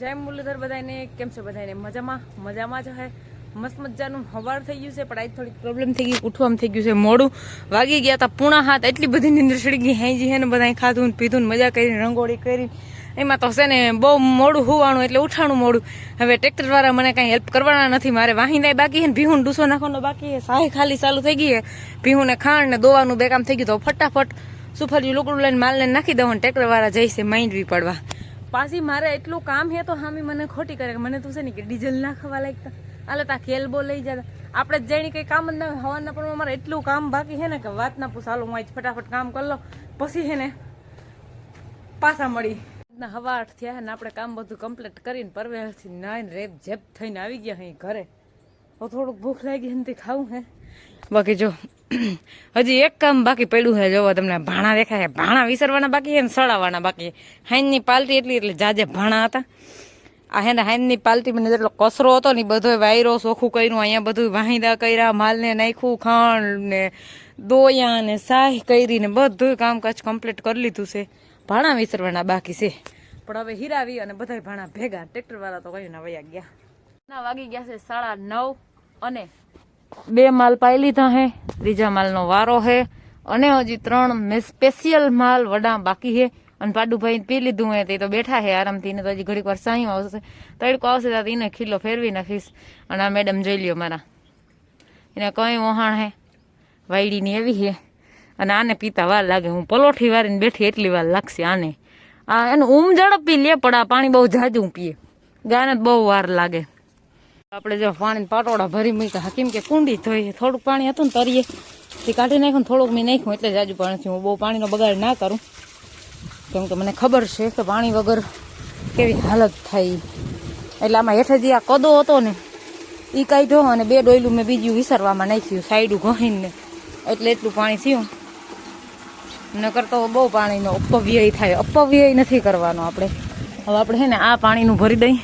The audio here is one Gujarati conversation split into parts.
જય મુરલીધર બધાને કેમ છે બધાને મજામાં? મજામાં જ હે. મસ્ત મજાનું હવાર થઈ ગયું છે, પણ આજ થોડીક પ્રોબ્લેમ થઈ ગઈ, ઉઠવામાં થઈ ગયું છે, મોડું. વાગી ગયા હતા પૂણા હાથ, એટલી બધી નીંદર ચડી ગઈ, હેંજી હે ને બધા ખાધું પીધું મજા કરીને રંગોળી કરી. એમાં તો છે ને બહુ મોડું હોવાનું, એટલે ઉઠાણું મોડું. હવે ટ્રેક્ટર વાળા મને કાંઈ હેલ્પ કરવાના નથી, મારે વાહિંદાય બાકી છે ને ભીહું ડૂસો નાખવાનો બાકી છે સાહે ખાલી ચાલુ થઈ ગઈ છે ભીહું ને ખાંડ ને દોવાનું બેકામ થઈ ગયું, તો ફટાફટ સુફરજી લુકડું લઈને માલને નાખી દઉં અને ટ્રેક્ટર વાળા જઈશે માંડવી પડવા. પાછી મારે એટલું કામ હે તો હામી મને ખોટી કરે મને તું છે ને કે ડીઝલ નાખવા લાગતા આલે તા. કેલબો લઈ જતા. આપણે જઈને કંઈ કામ જ ના હવાના પણ મારે એટલું કામ બાકી હે ને કે વાત ના પૂછાલો હું આજ ફટાફટ કામ કરી લો પછી હે ને પાછા મળી. હવા આઠ થયા ને આપણે કામ બધું કમ્પ્લીટ કરીને પરવેલથી નાઈને રેપ જેપ થઈને આવી ગયા અહીં ઘરે. તો થોડુંક ભૂખ લાગી એનાથી ખાવું હે બાકી જો, હજી એક કામ બાકી પડ્યું છે, જોવો તમને, ભાણા દેખાય ભાણા વિસરવાના બાકી છે ને સળાવવાના બાકી હાઈનની પાલટી એટલી, એટલે જાજે ભાણા હતા. આ હે ને હાઈનની પાલટી મને જેટલો કચરો હતો ને બધો વાયરો સોખું કર્યું, અહીંયા બધું વાહિંદા કર્યા, માલને નાખ્યું ખાંડ ને દોયા ને સાહી કરી ને બધું કામકાજ કમ્પ્લીટ કરી લીધું છે. ભાણા વિસરવાના બાકી છે. પણ હવે હીરાવી અને બધા ભાણા ભેગા. ટ્રેક્ટર વાળા તો કયું ના વયા ગયા. ના, વાગી ગયા છે સાડા નવ અને બે માલ પાઈ લીધા હે, ત્રીજા માલનો વારો હે, અને હજી ત્રણ સ્પેશિયલ માલ વડા બાકી હે, અને પાડુભાઈ પી લીધું હે, તે તો બેઠા હે આરામથી ને તો હજી ઘડીક વાર સાંઈ આવશે. તડકો આવશે તો એને ખીલો ફેરવી નાખીશ. અને આ મેડમ જોઈ લ્યો મારા. એને કઈ વહાણ હે, વાયડીની એવી હે. અને આને પીતા વાર લાગે. હું પલોઠી વારીને બેઠી એટલી વાર લાગશે આને. આ એનું ઊમ ઝડપી લે, પણ આ પાણી બહુ જાજું પીએ. ગાને બહુ વાર લાગે. આપણે જો પાણી પાટોડા ભરી મૂક્યા. કેમ કે કુંડી ધોઈએ થોડુંક પાણી હતું ને તરીએ. તે કાઢી નાખ્યું થોડુંક મેં નાખ્યું એટલે જાજુ પાણીથી હું બહુ પાણીનો બગાડ ના કરું. કેમ કે મને ખબર છે કે પાણી વગર કેવી હાલત થાય. એટલે આમાં હેઠે જે આ કદો હતો ને એ કાઢ્યો અને બે ડોયલું મેં બીજું વિસરવામાં નાખ્યું સાઈડું ઘહીને. એટલે એટલું પાણી થયું. નકર તો બહુ પાણીનો અપવ્યય થાય. અપવ્યય નથી કરવાનો આપણે. હવે આપણે છે ને આ પાણીનું ભરી દઈ.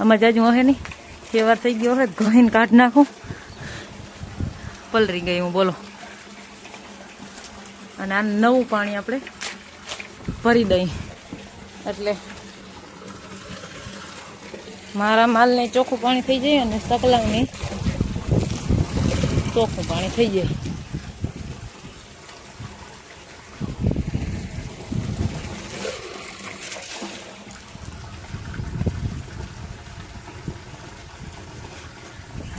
આમાં જાજુ હે નહીં. ફેવાર થઈ ગયો હવે ઘહીને કાઢ નાખું. પલરી ગઈ હું, બોલો. અને આ નવું પાણી આપણે ભરી દઈ. એટલે મારા માલને ચોખ્ખું પાણી થઈ જાય અને સકલાવની ચોખ્ખું પાણી થઈ જાય.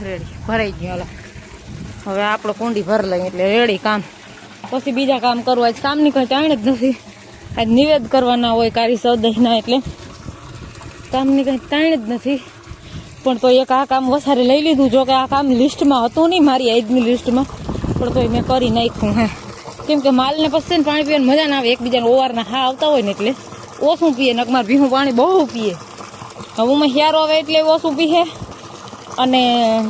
રેડી. ભરાઈ ગયું હવે આપણે કુંડી ભર લઈએ, એટલે રેડી કામ. પછી બીજા કામ કરવા આજ કામની કઈ ટાણ જ નથી. આજ નિવેદ કરવાના હોય કારી સૌદયના એટલે કામની કઈ ટાણ જ નથી. પણ તો એક આ કામ વસારે લઈ લીધું જો કે આ કામ લિસ્ટમાં હતું નહીં, મારી આજની લિસ્ટમાં. પણ તોય મેં કરી નાખ્યું, હા. કેમ કે માલને પછી પાણી પીવાની મજા ના આવે, એકબીજાને ઓવારના હા આવતા હોય ને એટલે. ઓછું પીએ નકમાર ભીહું પાણી બહુ પીએ. હવે હું હિયારો આવે એટલે ઓછું પીએ અને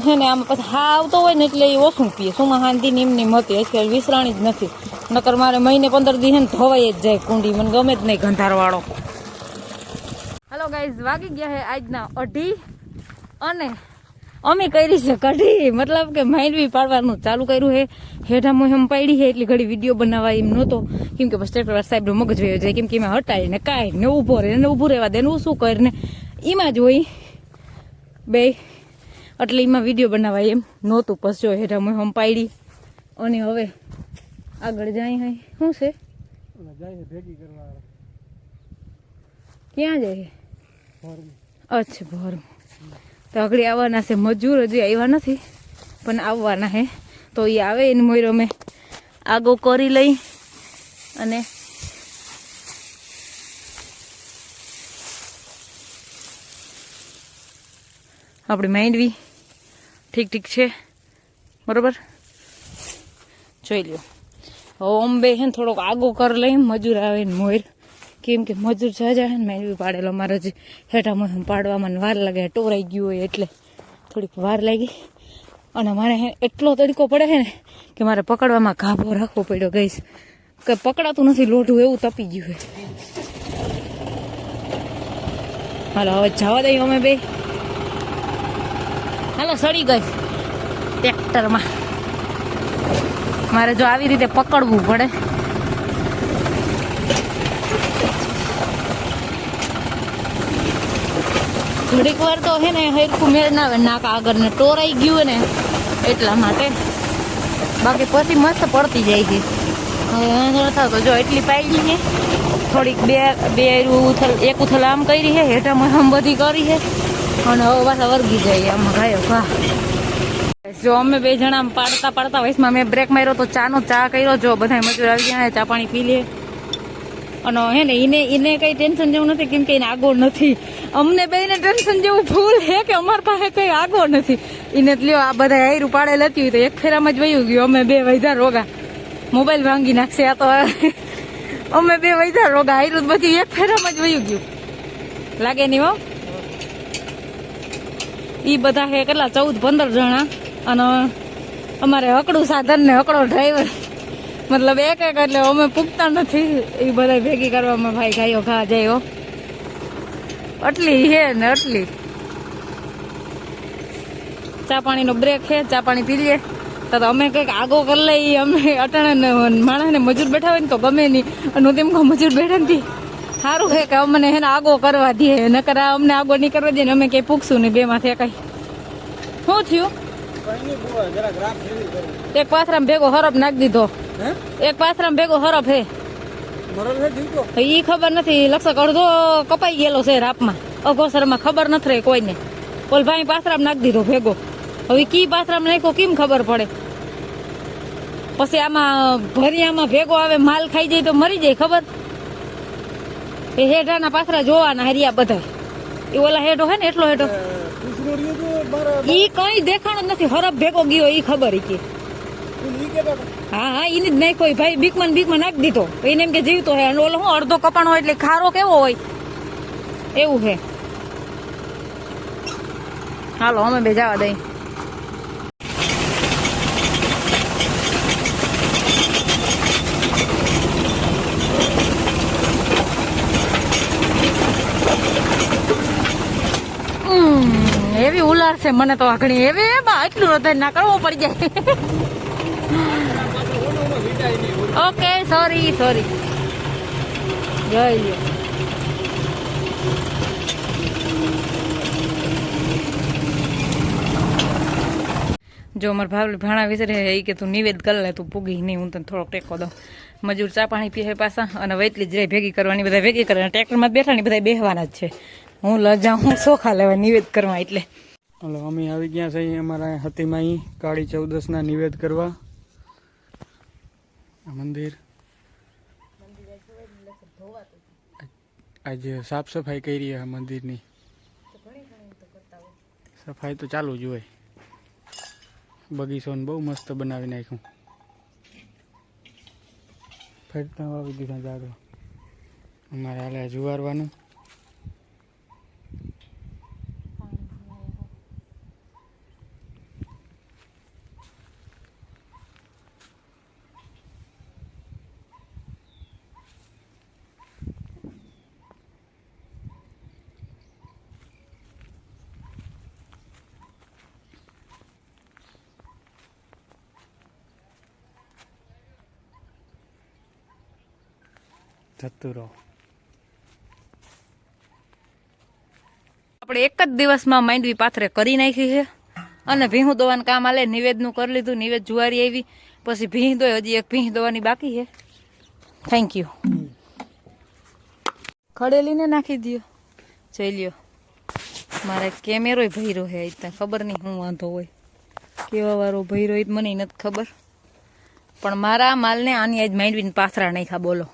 હે ને આમાં પછી હા આવતો હોય ને એટલે એ ઓછું પીએ. સુમાં શાંતિની એમની મતી. અત્યારે વિસરાણી જ નથી. નકર મારે મહિને પંદર દી હે ને ધોવાઈ જ જાય કુંડી. મને ગમે જ નહીં ગંધારવાળો. હેલો ગાઈઝ વાગી ગયા હે આજના અઢી. અને અમે કરી છે કઢી. મતલબ કે માંડવી પાડવાનું ચાલુ કર્યું હે. હેઠા મોહમ પાડી છે એટલી ઘડી વીડિયો બનાવવા એમ નહોતો. કેમ કે સ્ટેટર સાહેબનો મગજ વયો જાય. કેમ કે એમાં હટાય ને કાંઈ ને ઊભો રહે ને ઊભું રહેવા દે ને શું કરે ને. એમાં જ હોય. બે એટલે એમાં વીડિયો બનાવાય એમ. નહોતું પસજો જો હું પાડી અને હવે આગળ જાય હઈ શું છે? ક્યાં જાય અચ્છા ભર તો આગળ આવવાના છે. મજૂર હજી આવ્યા નથી પણ આવવાના હે. તો એ આવે એને મોયરો મેં આગો કરી લઈ અને આપણે માંડવી ઠીક ઠીક છે? બરોબર? જોઈ લ્યો. હવે ઓમ્બે છે ને થોડોક આગો કર લઈ, મજૂર આવે ને મોર. કેમ કે મજૂર જાજા હે ને માંડવી પાડેલો. મારો જે હેઠામાં પાડવામાં વાર લાગે, ટોરાઈ ગયું હોય એટલે થોડીક વાર લાગી. અને મારે એટલો તડકો પડે છે ને કે મારે પકડવામાં ગાભો રાખવો પડ્યો ગઈશ કે પકડાતું નથી, લોઢું એવું તપી ગયું હોય હાલો, હવે જવા દઈએ અમે બે. હાલો, સડી ગઈ. ટ્રેક્ટરમાં. મારે જો આવી રીતે પકડવું પડે. ઘડીક વાર તો હે ને હરખું આવે, નાક આગળ ને ટોરાઈ ગયું ને એટલા માટે. બાકી પછી મસ્ત પડતી જાય છે. હવે વાંધો થતો જો એટલી પાડી છે. થોડીક બે બે એક ઉથલ આમ કરી છે, હેઠામાં આમ બધી કરી છે. અને હવે પાછા વર્ગી જાય આમાં ગાયો ઘા જો અમે બે જણા પાડતા પાડતા વયસમાં મેં બ્રેક માર્યો તો ચાનો ચા કર્યો. જો બધા મજૂર આવી ગયા ચા પાણી પી લે. અને હે ને એને એને કઈ ટેન્શન જેવું નથી, કેમ કે એને આગળ નથી. અમને બેને ટેન્શન જેવું ભૂલ હે કે અમારી પાસે કઈ આગળ નથી. એને લ્યો, આ બધા હાયરું પાડે લેતી હોય તો એક ફેરામાં જ વયું ગયું. અમે બે વૈધા રોગા. મોબાઈલ ભાંગી નાખશે આ તો. અમે બે વૈધા રોગા. હાયરું તો બધું એક ફેરામાં જ વયું ગયું. લાગે નહીં હો? ઈ બધા હે કેટલા? ચૌદ, પંદર જણા. અને અમારે હકડું સાધન ને હકડો ડ્રાઈવર મતલબ એક એક એટલે અમે પૂગતા નથી. એ બધા ભેગી કરવામાં ભાઈ ગાયો ખા જાયો અટલી હે ને આટલી. ચા પાણીનો બ્રેક છે ચા પાણી પી લઈએ. તો તો અમે કંઈક આગો કરી લઈએ. અમે અટાણે માણસને મજૂર બેઠા હોય ને તો ગમે નહીં. અને હું તેમ કહું, મજૂર બેઠા નથી. સારું છે કે અમને હે આગો કરવા દે નકર અમને આગો નહીં કરવા દે ને અમે કંઈ પૂછશું નહીં. બે માંથી કઈ. શું થયું? એક પાથરામાં ભેગો હરફ નાખી દીધો. એક પાથરામાં ભેગો હરફ હે. ઈ ખબર નથી. લક્ષક અડધો કપાઈ ગયેલો છે રાપમાં. અઘોસરમાં ખબર નથી રહી કોઈને. ઓલ ભાઈ પાથરામ નાખી દીધો ભેગો. હવે કી પાથરામ નાખ્યો કેમ ખબર પડે? પછી આમાં ભરિયામાં ભેગો આવે માલ ખાઈ જાય તો મરી જાય ખબર? એ હેઠાના પાથરા જોવાના હરિયા બધા. એ ઓલા હેઠો હે ને એટલો હેઠો ઈ કઈ દેખાણો નથી હરફ ભેગો ગયો ઈ ખબર કે. હા હા એને જ નાખ્યો ભાઈ બીકમાં બીકમાં નાખી દીધો. એને એમ કે જીવતો હે અને ઓલો હું અડધો કપાણ હોય એટલે ખારો કેવો હોય? એવું છે હાલો અમે બે જવા દઈ એવી ઉલાર છે, મને તો આઘણી એવી એમાં એટલું હૃદય ના કરવું પડી જાય. ઓકે સોરી સોરી જોઈ લ્યો જો અમારા ભાવલી ભાણા વિસરે એ કે તું નિવેદ કર લે, તું પૂગી નહીં, હું તને થોડોક ટેકો દઉં. મજૂર ચા પાણી પીએ પાછા, અને વૈતલી જ રહે, ભેગી કરવાની, બધા ભેગી કરે ટ્રેક્ટરમાં બેઠા ને બધા બેહવાના જ છે. હું લજા, હું સોખા લેવા નિવેદ કરવા એટલે. હલો, અમે આવી ગયા છે અમારા હતીમાં કાળી ચૌદસના નિવેદ કરવા. મંદિર. આજે સાફ સફાઈ કરી આ મંદિરની. સફાઈ તો ચાલુ જ હોય. બગીચોને બહુ મસ્ત બનાવી નાખ્યું. ફરતા વાવી દીધા જાડો અમારે હાલે જુવારવાનું. આપણે એક જ દિવસમાં માંડવી પાથરે કરી નાખી છે. અને ભીહું દોવાનું કામ આલે, નિવેદનું કરી લીધું, નિવેદ જુવારી આવી. પછી ભીહ દોય, હજી એક ભીહ દોવાની બાકી છે. થેન્ક યુ ખડેલીને નાખી દો જોઈ લ્યો. મારે કેમેરો ભૈરો હે ત્યાં ખબર નહીં હું વાંધો હોય. કેવા વાળો ભૈરો મને નથી ખબર. પણ મારા માલને આની આજ માંડવીને પાથરા નાખ્યા, બોલો.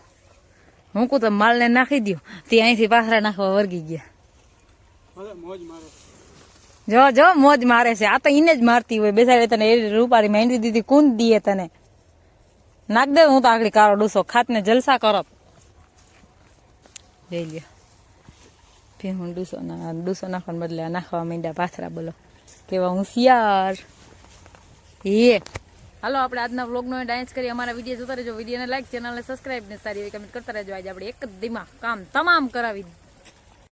હું કહું તો માલને નાખી દઉં તે અહીંથી પાથરા નાખવા વર્ગી ગયા મોજ મારો જો જો મોજ મારે છે આ તો એને જ મારતી હોય બેસાડે તને એ રૂપારી માંડી દીધી કુંદ દીએ તને નાખ દે હું તો આગળ કારો ડૂસો ખાતને જલસા કરો જઈ લ્યો ફી હું ડૂસો ના ડૂસો નાખવાને બદલે આ નાખવા માંડ્યા પાથરા બોલો કેવા હોશિયાર એ હાલો, આપણે આજના વ્લોગનો ડાન્સ કરી અમારા વીડિયો જોતા રહેજો. વિડીયોને લાઈક ચેનલને સબસ્ક્રાઈબ ને સારી એવી કમેન્ટ કરતા રહેજો. આજે આપણે એક જ કામ તમામ કરાવી